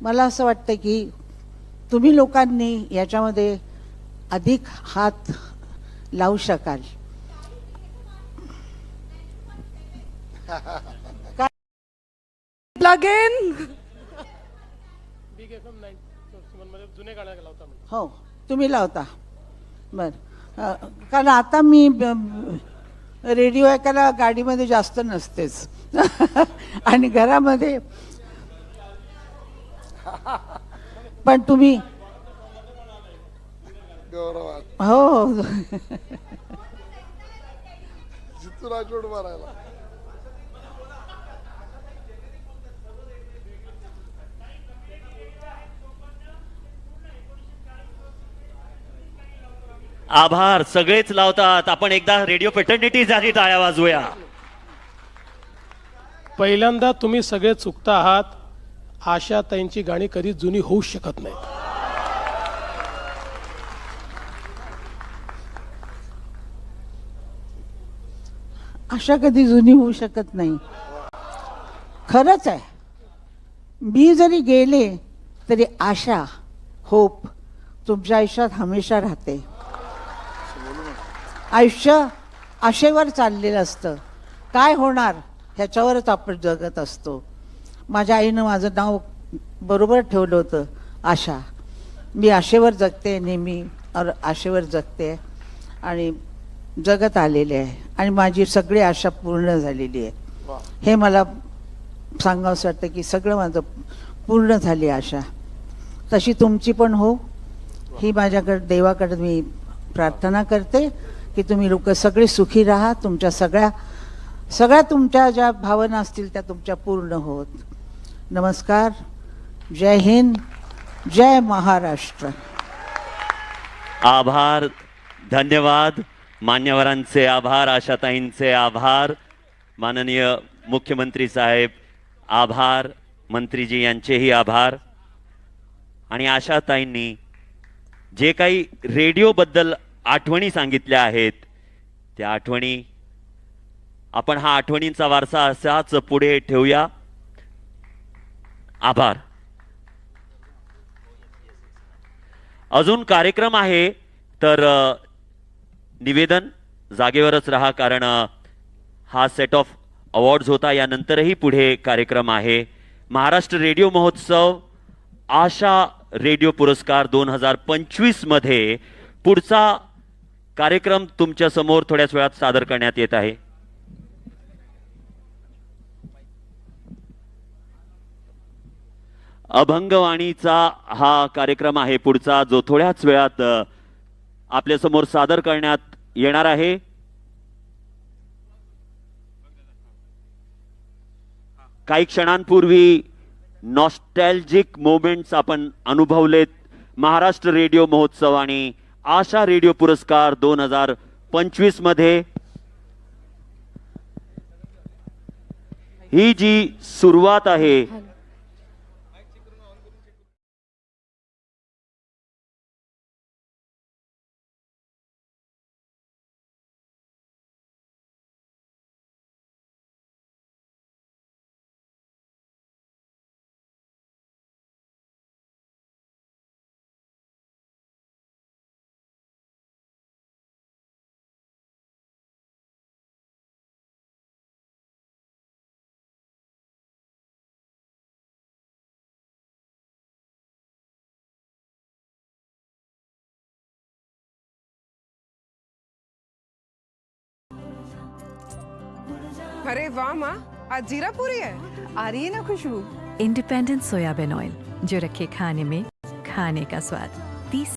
मला असं वाटतं की तुम्ही लोकांनी याच्यामध्ये अधिक हात लावू शकाल. म्हणजे हो तुम्ही लावता. बर. कारण आता मी रेडिओ ऐकायला गाडीमध्ये जास्त नसतेच. आणि घरामध्ये पण तुम्ही गौरवात. हो. मारायला. आभार सगळेच लावतात. आपण एकदा रेडिओ पेटर्निटी झाली टाळ्या वाजवूया. पहिल्यांदा तुम्ही सगळे चुकता आहात. आशाताईंची गाणी कधी जुनी होऊ शकत नाहीत. अशा कधी जुनी होऊ शकत नाही. खरंच आहे. मी जरी गेले तरी आशा होप तुमच्या आयुष्यात हमेशा राहते. आयुष्य आशेवर चाललेलं असतं. काय होणार ह्याच्यावरच आपण जगत असतो. माझ्या आईनं माझं नाव बरोबर ठेवलं होतं आशा. मी आशेवर जगते नेहमी और आशेवर जगते आणि जगत आलेले आहे. आणि माझी सगळी आशा पूर्ण झालेली आहे. हे मला सांगावंसं वाटतं की सगळं माझं पूर्ण झाली आशा. तशी तुमची पण हो. ही माझ्याकडे देवाकडे मी प्रार्थना करते की तुम्ही लोक सगळे सुखी राहा. तुमच्या सगळ्या सगळ्या तुमच्या ज्या भावना असतील त्या तुमच्या पूर्ण होत. नमस्कार जय हिंद जय महाराष्ट्र. आभार धन्यवाद मान्यवरांचे आभार आशाताईंचे आभार माननीय मुख्यमंत्री साहेब आभार मंत्रीजी यांचेही आभार. आणि आशाताईंनी जे काही रेडिओबद्दल आठवणी सांगितल्या आहेत त्या आठवणी आपण हा आठवणींचा वारसा असाच पुढे ठेवूया. आभार. अजून कार्यक्रम आहे तर निवेदन जागेवरच राहा कारण हा सेट ऑफ अवॉर्ड्स होता यानंतरही पुढे कार्यक्रम आहे. महाराष्ट्र रेडिओ महोत्सव आशा रेडिओ पुरस्कार दोन हजार पंचवीसमध्ये पुढचा कार्यक्रम तुमच्यासमोर थोड्याच वेळात सादर करण्यात येत आहे. अभंगवाणीचा हा कार्यक्रम आहे. पुढचा जो थोड्याच वेळात आपल्यासमोर सादर करण्यात येणार आहे. काही क्षणांपूर्वी नॉस्टॅल्जिक मोमेंट्स आपण अनुभवलेत. महाराष्ट्र रेडिओ महोत्सव आणि आशा रेडिओ पुरस्कार दोन हजार पंचवीसमध्ये. ही जी सुरुवात आहे अरे वाह माँ. आज जीरा पूरी है आ रही है ना खुशबू. इंडिपेंडेंट सोयाबीन ऑयल जो रखे खाने में खाने का स्वाद. तीस